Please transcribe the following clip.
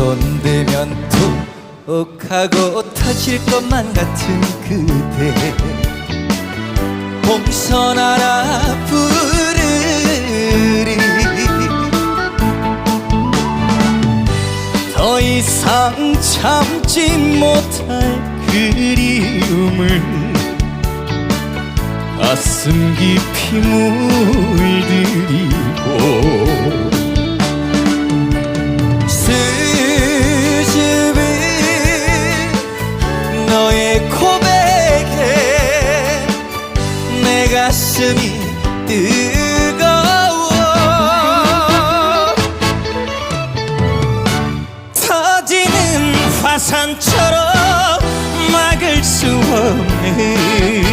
손대면 톡 하고 터질 것만 같은 그대. 홍선 하나 부르리. 더 이상 참지 못할 그리움을 가슴 깊이 물들이고 고백에 내 가슴이 뜨거워. 터지는 화산처럼 막을 수 없는